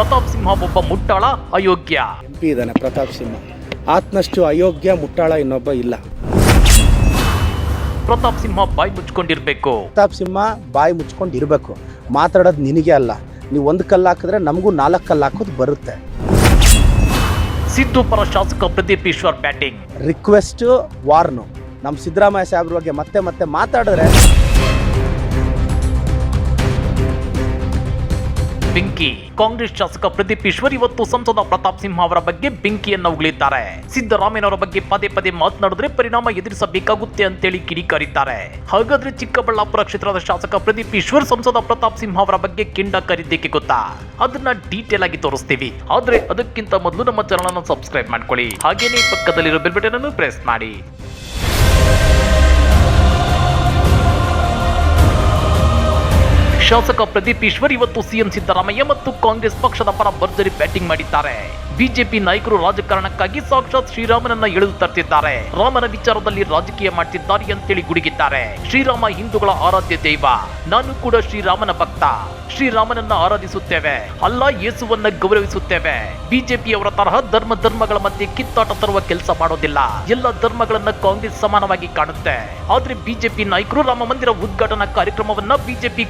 ಪ್ರತಾಪ್ ಸಿಂಹ ಒಬ್ಬ ಮುಟ್ಟಾಳ ಅಯೋಗ್ಯ. M P ಇದ್ದಾನೆ ಪ್ರತಾಪ್ ಸಿಂಹ. ಆತನಷ್ಟು ಅಯೋಗ್ಯ ಮುಟ್ಟಾಳ ಇನ್ನೊಬ್ಬ ಇಲ್ಲ. ಪ್ರತಾಪ್ ಸಿಂಹ ಬಾಯಿ ಮುಚ್ಕೊಂಡಿರ್ಬೇಕು. ಪ್ರತಾಪ್ ಸಿಂಹ ಬಾಯಿ ಮುಚ್ಕೊಂಡು ಇರಬೇಕು ಮಾತಾಡೋದು ನಿನಗೆ ಅಲ್ಲ. ನೀವು ಒಂದು ಕಲ್ಲು ಹಾಕಿದ್ರೆ ನಮಗೂ ನಾಲ್ಕು ಕಲ್ಲು ಹಾಕೋದು ಬರುತ್ತೆ. ಸಿದ್ದು ಪರ ಶಾಸಕ Pradeep Eshwar batting. Request warn ನಮ್ಮ ಸಿದ್ದರಾಮಯ್ಯ ಸಾಹೇಬ್ರ ಬಗ್ಗೆ ಮತ್ತೆ ಮತ್ತೆ ಮಾತಾಡಿದ್ರೆ ಬೆಂಕಿ. ಕಾಂಗ್ರೆಸ್ ಶಾಸಕ ಪ್ರದೀಪ್ ಈಶ್ವರ್ ಇವತ್ತು ಸಂಸದ ಪ್ರತಾಪ್ ಸಿಂಹ ಅವರ ಬಗ್ಗೆ ಬೆಂಕಿಯನ್ನ ಉಗುಳಿದ್ದಾರೆ. ಸಿದ್ದರಾಮಯ್ಯನವರ ಬಗ್ಗೆ ಪದೇ ಪದೇ ಮಾತನಾಡಿದ್ರೆ ಪರಿಣಾಮ ಎದುರಿಸಬೇಕಾಗುತ್ತೆ ಅಂತೇಳಿ ಕಿಡಿಕಾರಿದ್ದಾರೆ. ಹಾಗಾದ್ರೆ ಚಿಕ್ಕಬಳ್ಳಾಪುರ ಕ್ಷೇತ್ರದ ಶಾಸಕ ಪ್ರದೀಪ್ ಈಶ್ವರ್ ಸಂಸದ ಪ್ರತಾಪ್ ಸಿಂಹ ಅವರ ಬಗ್ಗೆ ಕಿಂಡ ಕರಿದ್ದೇಕೆ ಗೊತ್ತಾ? ಅದನ್ನ ಡೀಟೇಲ್ ಆಗಿ ತೋರಿಸ್ತೀವಿ. ಆದ್ರೆ ಅದಕ್ಕಿಂತ ಮೊದಲು ನಮ್ಮ ಚಾನಲ್ ಅನ್ನು ಸಬ್ಸ್ಕ್ರೈಬ್ ಮಾಡ್ಕೊಳ್ಳಿ. ಹಾಗೇನೇ ಪಕ್ಕದಲ್ಲಿರೋ ಬೆಲ್ ಬಟನ್ ಅನ್ನು ಪ್ರೆಸ್ ಮಾಡಿ. ಶಾಸಕ ಪ್ರದೀಪ್ ಈಶ್ವರ್ ಇವತ್ತು ಸಿಎಂ ಸಿದ್ದರಾಮಯ್ಯ ಮತ್ತು ಕಾಂಗ್ರೆಸ್ ಪಕ್ಷದ ಪರ ಭರ್ಜರಿ ಬ್ಯಾಟಿಂಗ್ ಮಾಡಿದ್ದಾರೆ. ಬಿಜೆಪಿ ನಾಯಕರು ರಾಜಕಾರಣಕ್ಕಾಗಿ ಸಾಕ್ಷಾತ್ ಶ್ರೀರಾಮನನ್ನ ಎಳೆದು ತರ್ತಿದ್ದಾರೆ. ರಾಮನ ವಿಚಾರದಲ್ಲಿ ರಾಜಕೀಯ ಮಾಡ್ತಿದ್ದಾರೆ ಅಂತೇಳಿ ಗುಡುಗಿದ್ದಾರೆ. ಶ್ರೀರಾಮ ಹಿಂದೂಗಳ ಆರಾಧ್ಯ ದೈವ. ನಾನು ಕೂಡ ಶ್ರೀರಾಮನ ಭಕ್ತ. ಶ್ರೀರಾಮನನ್ನ ಆರಾಧಿಸುತ್ತೇವೆ. ಅಲ್ಲ, ಯೇಸುವನ್ನ ಗೌರವಿಸುತ್ತೇವೆ. ಬಿಜೆಪಿಯವರ ತರಹ ಧರ್ಮ ಧರ್ಮಗಳ ಮಧ್ಯೆ ಕಿತ್ತಾಟ ತರುವ ಕೆಲಸ ಮಾಡೋದಿಲ್ಲ. ಎಲ್ಲ ಧರ್ಮಗಳನ್ನ ಕಾಂಗ್ರೆಸ್ ಸಮಾನವಾಗಿ ಕಾಣುತ್ತೆ. ಆದ್ರೆ ಬಿಜೆಪಿ ನಾಯಕರು ರಾಮ ಮಂದಿರ ಉದ್ಘಾಟನಾ ಕಾರ್ಯಕ್ರಮವನ್ನ ಬಿಜೆಪಿ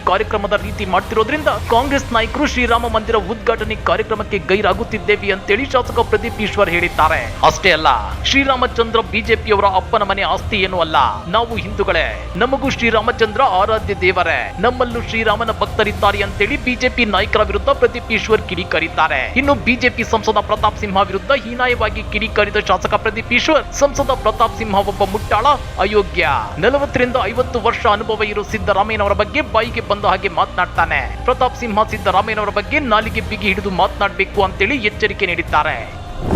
ಕಾರ್ಯಕ್ರಮದ ರೀತಿ ಮಾಡ್ತಿರೋದ್ರಿಂದ ಕಾಂಗ್ರೆಸ್ ನಾಯಕರು ಶ್ರೀರಾಮ ಮಂದಿರ ಉದ್ಘಾಟನೆ ಕಾರ್ಯಕ್ರಮಕ್ಕೆ ಗೈರಾಗುತ್ತಿದ್ದೇವೆ ಅಂತೇಳಿ ಶಾಸಕ ಪ್ರದೀಪ್ ಈಶ್ವರ್ ಹೇಳಿದ್ದಾರೆ. ಅಷ್ಟೇ ಅಲ್ಲ, ಶ್ರೀರಾಮಚಂದ್ರ ಬಿಜೆಪಿಯವರ ಅಪ್ಪನ ಮನೆ ಆಸ್ತಿ ಏನು ಅಲ್ಲ. ನಾವು ಹಿಂದೂಗಳೇ, ನಮಗೂ ಶ್ರೀರಾಮಚಂದ್ರ ಆರಾಧ್ಯ ದೇವರೇ. ನಮ್ಮಲ್ಲೂ ಶ್ರೀರಾಮನ ಭಕ್ತರಿದ್ದಾರೆ ಅಂತೇಳಿ ಬಿಜೆಪಿ ನಾಯಕರ ವಿರುದ್ಧ ಪ್ರದೀಪ್ ಈಶ್ವರ್ ಕಿಡಿಕಾರಿದ್ದಾರೆ. ಇನ್ನು ಬಿಜೆಪಿ ಸಂಸದ ಪ್ರತಾಪ್ ಸಿಂಹ ವಿರುದ್ಧ ಹೀನಾಯವಾಗಿ ಕಿಡಿಕಾರಿದ ಶಾಸಕ ಪ್ರದೀಪ್ ಈಶ್ವರ್ ಸಂಸದ ಪ್ರತಾಪ್ ಸಿಂಹ ಒಬ್ಬ ಮುಟ್ಟಾಳ ಅಯೋಗ್ಯ. ನಲವತ್ತರಿಂದ ಐವತ್ತು ವರ್ಷ ಅನುಭವ ಇರೋ ಸಿದ್ದರಾಮಯ್ಯನವರ ಬಗ್ಗೆ ಬಾಯಿಗೆ ಬಂದ ಹಾಗೆ ಮಾತನಾಡ್ತಾನೆ. ಪ್ರತಾಪ್ ಸಿಂಹ ಸಿದ್ದರಾಮಯ್ಯನವರ ಬಗ್ಗೆ ನಾಲಿಗೆ ಬಿಗಿ ಹಿಡಿದು ಮಾತನಾಡಬೇಕು ಅಂತೇಳಿ ಎಚ್ಚರಿಕೆ ನೀಡಿದ್ದಾರೆ.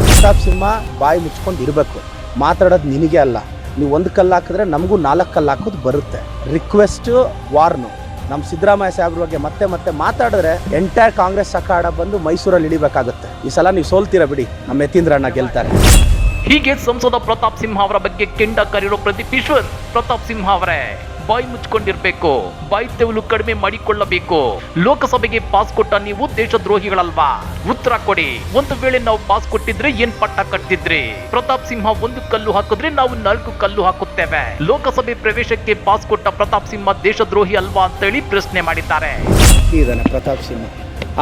ಪ್ರತಾಪ್ ಸಿಂಹ ಬಾಯಿ ಮುಚ್ಕೊಂಡು ಇರಬೇಕು. ಮಾತಾಡೋದು ನಿನಗೆ ಅಲ್ಲ. ನೀವು ಒಂದು ಕಲ್ಲು ಹಾಕಿದ್ರೆ ನಮಗೂ ನಾಲ್ಕು ಕಲ್ಲು ಹಾಕೋದು ಬರುತ್ತೆ. ರಿಕ್ವೆಸ್ಟು ವಾರ್ನು ನಮ್ಮ ಸಿದ್ದರಾಮಯ್ಯ ಸಾಹೇಬ್ರ ಬಗ್ಗೆ ಮತ್ತೆ ಮತ್ತೆ ಮಾತಾಡಿದ್ರೆ ಎಂಟೈರ್ ಕಾಂಗ್ರೆಸ್ ಸಕಾಡ ಬಂದು ಮೈಸೂರಲ್ಲಿ ಇಳಿಬೇಕಾಗುತ್ತೆ. ಈ ಸಲ ನೀವು ಸೋಲ್ತೀರ ಬಿಡಿ? ನಮ್ಮ ಯತೀಂದ್ರಣ್ಣ ಗೆಲ್ತಾರೆ. ಹೀಗೆ ಸಂಸದ ಪ್ರತಾಪ್ ಸಿಂಹ ಅವರ ಬಗ್ಗೆ ಕೆಂಡ ಕರೆಯಿರೋ ಪ್ರದೀಪ್ ಈಶ್ವರ್ ಪ್ರತಾಪ್ ಸಿಂಹ ಅವರೇ. ಬಾಯಿ ಮುಚ್ಕೊಂಡಿರ್ಬೇಕು ಬಾಯಿ ತೆವಲು ಕಡಿಮೆ ಮಾಡಿಕೊಳ್ಳಬೇಕು. ಲೋಕಸಭೆಗೆ ಪಾಸ್ ಕೊಟ್ಟ ನೀವು ದೇಶದ್ರೋಹಿಗಳಲ್ವಾ? ಉತ್ತರ ಕೊಡಿ. ಒಂದು ವೇಳೆ ನಾವು ಪಾಸ್ ಕೊಟ್ಟಿದ್ರೆ ಏನ್ ಪಟ್ಟ ಕಟ್ಟಿದ್ರಿ ಪ್ರತಾಪ್ ಸಿಂಹ ಒಂದು ಕಲ್ಲು ಹಾಕಿದ್ರೆ ನಾವು ನಾಲ್ಕು ಕಲ್ಲು ಹಾಕುತ್ತೇವೆ. ಲೋಕಸಭೆ ಪ್ರವೇಶಕ್ಕೆ ಪಾಸ್ ಕೊಟ್ಟ ಪ್ರತಾಪ್ ಸಿಂಹ ದೇಶದ್ರೋಹಿ ಅಲ್ವಾ ಅಂತೇಳಿ ಪ್ರಶ್ನೆ ಮಾಡಿದ್ದಾರೆ. ಪ್ರತಾಪ್ ಸಿಂಹ.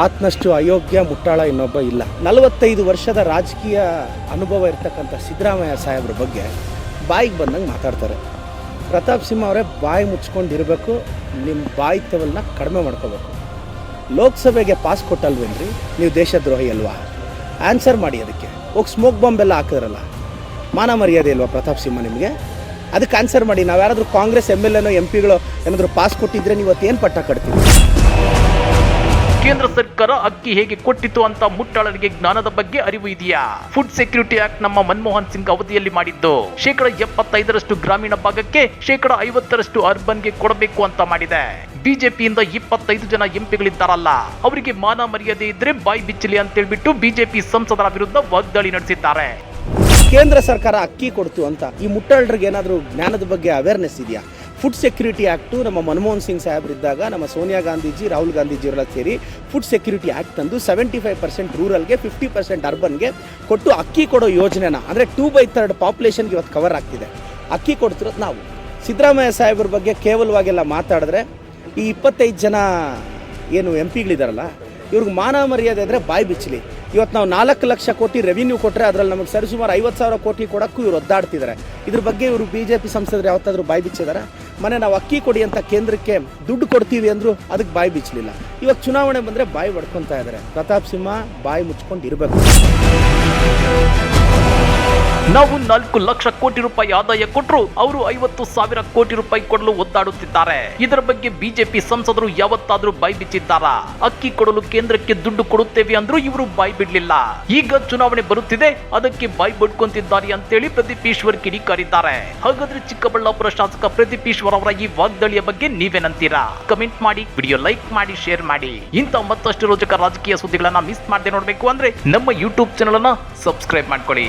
ಆತನಷ್ಟು ಅಯೋಗ್ಯ ಮುಟ್ಟಾಳ ಇನ್ನೊಬ್ಬ ಇಲ್ಲ. ನಲವತ್ತೈದು ವರ್ಷದ ರಾಜಕೀಯ ಅನುಭವ ಇರತಕ್ಕಂಥ ಸಿದ್ದರಾಮಯ್ಯ ಸಾಹೇಬ್ರ ಬಗ್ಗೆ ಬಾಯಿಗೆ ಬಂದಂಗೆ ಮಾತಾಡ್ತಾರೆ. ಪ್ರತಾಪ್ ಸಿಂಹ ಅವರೇ ಬಾಯಿ ಮುಚ್ಕೊಂಡಿರಬೇಕು ನಿಮ್ಮ ಬಾಯಿ ತೆವಲನ್ನ ಕಡಿಮೆ ಮಾಡ್ಕೋಬೇಕು. ಲೋಕಸಭೆಗೆ ಪಾಸ್ ಕೊಟ್ಟಲ್ವೇನ್ರಿ? ನೀವು ದೇಶದ್ರೋಹಿ ಅಲ್ವಾ? ಆನ್ಸರ್ ಮಾಡಿ ಅದಕ್ಕೆ. ಹೋಗಿ ಸ್ಮೋಕ್ ಬಾಂಬ್ ಎಲ್ಲ ಹಾಕಿದ್ರಲ್ಲ, ಮಾನ ಮರ್ಯಾದೆ ಇಲ್ವಾ ಪ್ರತಾಪ್ ಸಿಂಹ ನಿಮಗೆ? ಅದಕ್ಕೆ ಆನ್ಸರ್ ಮಾಡಿ. ನಾವು ಯಾರಾದರೂ ಕಾಂಗ್ರೆಸ್ ಎಂ ಎಲ್ ಎನೋ, ಎಂ ಪಿಗಳು ಏನಾದರೂ ಪಾಸ್ ಕೊಟ್ಟಿದ್ರೆ ನೀವು ಅವತ್ತೇನು ಪಟ್ಟ ಕಟ್ತೀವಿ ಕೇಂದ್ರ ಸರ್ಕಾರ ಅಕ್ಕಿ ಹೇಗೆ ಕೊಟ್ಟಿತು ಅಂತ ಮುಟ್ಟಾಳರಿಗೆ ಜ್ಞಾನದ ಬಗ್ಗೆ ಅರಿವು ಇದೆಯಾ? ಫುಡ್ ಸೆಕ್ಯೂರಿಟಿ ಆಕ್ಟ್ ನಮ್ಮ ಮನಮೋಹನ್ ಸಿಂಗ್ ಅವಧಿಯಲ್ಲಿ ಮಾಡಿದ್ದು. ಶೇಕಡ ಎಪ್ಪತ್ತೈದರಷ್ಟು ಗ್ರಾಮೀಣ ಭಾಗಕ್ಕೆ ಶೇಕಡ ಐವತ್ತರಷ್ಟು ಅರ್ಬನ್ಗೆ ಕೊಡಬೇಕು ಅಂತ ಮಾಡಿದೆ. ಬಿಜೆಪಿಯಿಂದ ಇಪ್ಪತ್ತೈದು ಜನ ಎಂಪಿಗಳಿದ್ದಾರಲ್ಲ, ಅವರಿಗೆ ಮಾನ ಮರ್ಯಾದೆ ಇದ್ರೆ ಬಾಯಿ ಬಿಚ್ಚಲಿ ಅಂತ ಹೇಳ್ಬಿಟ್ಟು ಬಿಜೆಪಿ ಸಂಸದರ ವಿರುದ್ಧ ವಾಗ್ದಾಳಿ ನಡೆಸಿದ್ದಾರೆ. ಕೇಂದ್ರ ಸರ್ಕಾರ ಅಕ್ಕಿ ಕೊಡ್ತು ಅಂತ ಈ ಮುಟ್ಟಾಳರಿಗೆ ಏನಾದರೂ ಜ್ಞಾನದ ಬಗ್ಗೆ ಅವೇರ್ನೆಸ್ ಇದೆಯಾ? ಫುಡ್ ಸೆಕ್ಯೂರಿಟಿ ಆ್ಯಕ್ಟು ನಮ್ಮ ಮನಮೋಹನ್ ಸಿಂಗ್ ಸಾಹೇಬ್ರಿದ್ದಾಗ ನಮ್ಮ ಸೋನಿಯಾ ಗಾಂಧೀಜಿ, ರಾಹುಲ್ ಗಾಂಧೀಜಿ ಅವರೆಲ್ಲ ಸೇರಿ ಫುಡ್ ಸೆಕ್ಯೂರಿಟಿ ಆ್ಯಕ್ಟ್ ತಂದು ಸೆವೆಂಟಿ ಫೈವ್ ಪರ್ಸೆಂಟ್ ರೂರಲ್ಗೆ ಫಿಫ್ಟಿ ಪರ್ಸೆಂಟ್ ಅರ್ಬನ್ಗೆ ಕೊಟ್ಟು ಅಕ್ಕಿ ಕೊಡೋ ಯೋಜನೆನ, ಅಂದರೆ ಟೂ ಬೈ ಥರ್ಡ್ ಪಾಪ್ಯುಲೇಷನ್ಗೆ ಇವತ್ತು ಕವರ್ ಆಗ್ತಿದೆ. ಅಕ್ಕಿ ಕೊಡ್ತಿರೋದು ನಾವು. ಸಿದ್ದರಾಮಯ್ಯ ಸಾಹೇಬ್ರ ಬಗ್ಗೆ ಕೇವಲವಾಗೆಲ್ಲ ಮಾತಾಡಿದ್ರೆ ಈ ಇಪ್ಪತ್ತೈದು ಜನ ಏನು ಎಂ ಪಿಗಳಿದಾರಲ್ಲ ಇವ್ರಿಗೆ ಮಾನ ಮರ್ಯಾದೆ ಅಂದರೆ ಬಾಯಿ ಬಿಚ್ಚಲಿ. ಇವತ್ತು ನಾವು ನಾಲ್ಕು ಲಕ್ಷ ಕೋಟಿ ರೆವಿನ್ಯೂ ಕೊಟ್ಟರೆ ಅದರಲ್ಲಿ ನಮಗೆ ಸರಿಸುಮಾರು ಐವತ್ತು ಸಾವಿರ ಕೋಟಿ ಕೊಡೋಕ್ಕೂ ಇವ್ರು ಒದ್ದಾಡ್ತಿದ್ದಾರೆ ಇದ್ರ ಬಗ್ಗೆ ಇವರು ಬಿ ಜೆ ಪಿ ಸಂಸದರು ಯಾವತ್ತಾದರೂ ಬಾಯಿ ಬಿಚ್ಚಿದ್ದಾರೆ ಮನೆ ನಾವು ಅಕ್ಕಿ ಕೊಡಿ ಅಂತ ಕೇಂದ್ರಕ್ಕೆ ದುಡ್ಡು ಕೊಡ್ತೀವಿ ಅಂದ್ರು ಅದಕ್ಕೆ ಬಾಯಿ ಬಿಚ್ಚಲಿಲ್ಲ ಇವಾಗ ಚುನಾವಣೆ ಬಂದರೆ ಬಾಯಿ ಹೊಡ್ಕೊತಾ ಇದ್ದಾರೆ ಪ್ರತಾಪ್ ಸಿಂಹ ಬಾಯಿ ಮುಚ್ಕೊಂಡು ಇರಬೇಕು. ನಾವು ನಾಲ್ಕು ಲಕ್ಷ ಕೋಟಿ ರೂಪಾಯಿ ಆದಾಯ ಕೊಟ್ಟರು ಅವರು ಐವತ್ತು ಸಾವಿರ ಕೋಟಿ ರೂಪಾಯಿ ಕೊಡಲು ಒದ್ದಾಡುತ್ತಿದ್ದಾರೆ. ಇದರ ಬಗ್ಗೆ ಬಿಜೆಪಿ ಸಂಸದರು ಯಾವತ್ತಾದ್ರೂ ಬಾಯಿ ಬಿಚ್ಚಿದ್ದಾರಾ? ಅಕ್ಕಿ ಕೊಡಲು ಕೇಂದ್ರಕ್ಕೆ ದುಡ್ಡು ಕೊಡುತ್ತೇವೆ ಅಂದ್ರೂ ಇವರು ಬಾಯಿ ಬಿಡ್ಲಿಲ್ಲ. ಈಗ ಚುನಾವಣೆ ಬರುತ್ತಿದೆ, ಅದಕ್ಕೆ ಬಾಯಿ ಬಡ್ಕೊಂತಿದ್ದಾರೆ ಅಂತೇಳಿ ಪ್ರದೀಪ್ ಈಶ್ವರ್ ಕಿಡಿಕಾರಿದ್ದಾರೆ. ಹಾಗಾದ್ರೆ ಚಿಕ್ಕಬಳ್ಳಾಪುರ ಶಾಸಕ ಪ್ರದೀಪ್ ಈಶ್ವರ್ ಅವರ ಈ ವಾಗ್ದಾಳಿಯ ಬಗ್ಗೆ ನೀವೇನಂತೀರಾ ಕಮೆಂಟ್ ಮಾಡಿ, ವಿಡಿಯೋ ಲೈಕ್ ಮಾಡಿ, ಶೇರ್ ಮಾಡಿ. ಇಂಥ ಮತ್ತಷ್ಟು ರೋಚಕ ರಾಜಕೀಯ ಸುದ್ದಿಗಳನ್ನ ಮಿಸ್ ಮಾಡದೆ ನೋಡಬೇಕು ಅಂದ್ರೆ ನಮ್ಮ ಯೂಟ್ಯೂಬ್ ಚಾನಲ್ ಅನ್ನ ಸಬ್ಸ್ಕ್ರೈಬ್ ಮಾಡ್ಕೊಳ್ಳಿ.